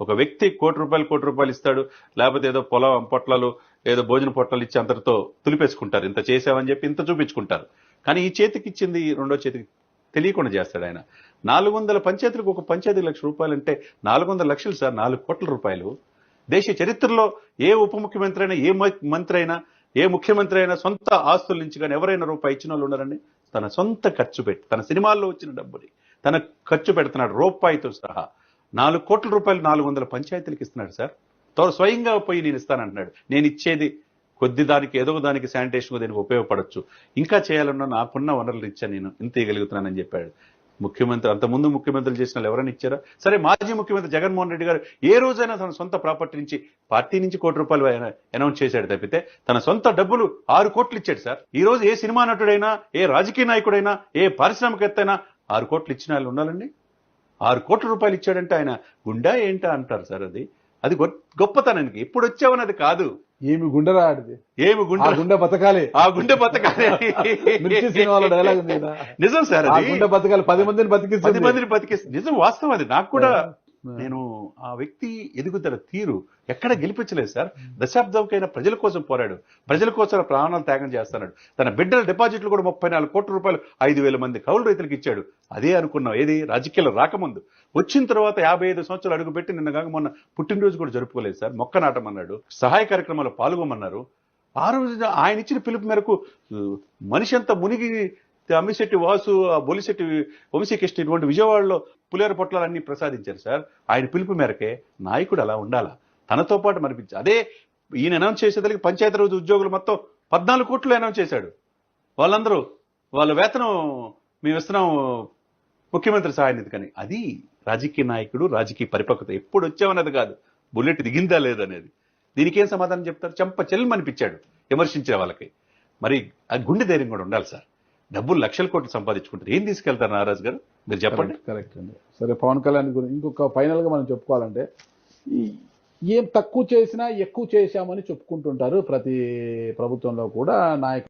ఒక వ్యక్తి కోటి రూపాయలు కోటి రూపాయలు ఇస్తాడు లేకపోతే ఏదో పొలం పొట్లాలు ఏదో భోజన పొట్లాలు ఇచ్చి అందరితో తులిపేసుకుంటారు. ఇంత చేసామని చెప్పి ఇంత చూపించుకుంటారు. కానీ ఈ చేతికి ఇచ్చింది రెండో చేతికి తెలియకుండా చేస్తాడు ఆయన. నాలుగు వందల పంచాయతీలకు ఒక పంచాయతీ లక్ష రూపాయలు అంటే నాలుగు వందల లక్షలు సార్ నాలుగు కోట్ల రూపాయలు. దేశ చరిత్రలో ఏ ఉప ముఖ్యమంత్రి అయినా ఏ మంత్రి అయినా ఏ ముఖ్యమంత్రి అయినా సొంత ఆస్తుల నుంచి కానీ ఎవరైనా రూపాయి ఇచ్చిన వాళ్ళు ఉన్నారండి. తన సొంత ఖర్చు పెట్టి తన సినిమాల్లో వచ్చిన డబ్బుని తన ఖర్చు పెడుతున్నాడు రూపాయితో సహా. నాలుగు కోట్ల రూపాయలు నాలుగు వందల పంచాయతీలకు ఇస్తున్నాడు సార్. త్వర స్వయంగా పోయి నేను ఇస్తానంటున్నాడు. నేను ఇచ్చేది కొద్ది దానికి ఏదో ఒక దానికి శానిటేషన్ దీనికి ఉపయోగపడొచ్చు. ఇంకా చేయాలన్నా నాకున్న వనరులు ఇచ్చా నేను. ఇంత ఇవ్వగలుగుతున్నానని చెప్పాడు. ముఖ్యమంత్రి అంతకుముందు ముందు ముఖ్యమంత్రులు చేసిన వాళ్ళు ఎవరైనా ఇచ్చారా? సరే మాజీ ముఖ్యమంత్రి జగన్మోహన్ రెడ్డి గారు ఏ రోజైనా తన సొంత ప్రాపర్టీ నుంచి పార్టీ నుంచి కోటి రూపాయలు అనౌన్స్ చేశాడు తప్పితే తన సొంత డబ్బులు ఆరు కోట్లు ఇచ్చాడు సార్. ఈ రోజు ఏ సినిమా నటుడైనా ఏ రాజకీయ నాయకుడైనా ఏ పారిశ్రామికవేత్త అయినా ఆరు కోట్లు ఇచ్చిన వాళ్ళు ఉండాలండి. ఆరు కోట్ల రూపాయలు ఇచ్చాడంటే ఆయన గుండా ఏంటా అంటారు సార్ అది? అది గొప్పతనానికి. ఎప్పుడు వచ్చావన్నది కాదు. ఏమి గుండెరా ఆడిది? ఏమి గుండె? గుండె బతకాలి. ఆ గుండె బతకాలి. సినిమాలో డైలాగ్. నిజం సార్ అది. గుండె బతకాలి. పది మందిని పది బతికిస్తుంది మందిని బతికేస్తుంది. నిజం వాస్తవం అది. నాకు కూడా నేను ఆ వ్యక్తి ఎదుగుదల తీరు ఎక్కడ గెలిపించలేదు సార్. దశాబ్దంకైనా ప్రజల కోసం పోరాడు. ప్రజల కోసం ప్రాణాలు త్యాగం చేస్తున్నాడు. తన బిడ్డల డిపాజిట్లు కూడా ముప్పై నాలుగు కోట్ల రూపాయలు ఐదు వేల మంది కౌలు రైతులకు ఇచ్చాడు. అదే అనుకున్నాం ఏది? రాజకీయాలు రాకముందు. వచ్చిన తర్వాత యాభై ఐదు సంవత్సరాలు అడుగుపెట్టి నిన్న కాక మొన్న పుట్టినరోజు కూడా జరుపుకోలేదు సార్. మొక్క నాటమన్నాడు సహాయ కార్యక్రమాల్లో పాల్గొమన్నారు. ఆ రోజు ఆయన ఇచ్చిన పిలుపు మేరకు మనిషి అంతా మునిగి అమ్మిశెట్టి వాసు ఆ బొలిశెట్టి వంశీకృష్ణ ఇటువంటి విజయవాడలో పులేరు పొట్లాలన్నీ ప్రసాదించారు సార్. ఆయన పిలుపు మేరకే నాయకుడు అలా ఉండాలా? తనతో పాటు మనిపించి అదే ఈయన అనౌన్స్ చేసేదానికి పంచాయతీ రోజు ఉద్యోగులు మొత్తం పద్నాలుగు కోట్లు అనౌన్స్ చేశాడు. వాళ్ళందరూ వాళ్ళ వేతనం మేము ఇస్తున్నాం ముఖ్యమంత్రి సహాయనిధి కానీ అది రాజకీయ నాయకుడు రాజకీయ పరిపక్వత ఎప్పుడు వచ్చామన్నది కాదు. బుల్లెట్ దిగిందా లేదనేది దీనికి ఏం సమాధానం చెప్తారు? చెంప చెల్లమనిపించాడు విమర్శించే వాళ్ళకి. మరి ఆ గుండె ధైర్యం కూడా ఉండాలి సార్. డబ్బులు లక్షల కోట్లు సంపాదించుకుంటారు. ఏం తీసుకెళ్తారు నారాజు గారు? మీరు చెప్పండి. కరెక్ట్ అండి. సరే పవన్ కళ్యాణ్ గురించి ఇంకొక ఫైనల్గా మనం చెప్పుకోవాలంటే ఏం తక్కువ చేసినా ఎక్కువ చేశామని చెప్పుకుంటుంటారు ప్రతి ప్రభుత్వంలో కూడా నాయకులు.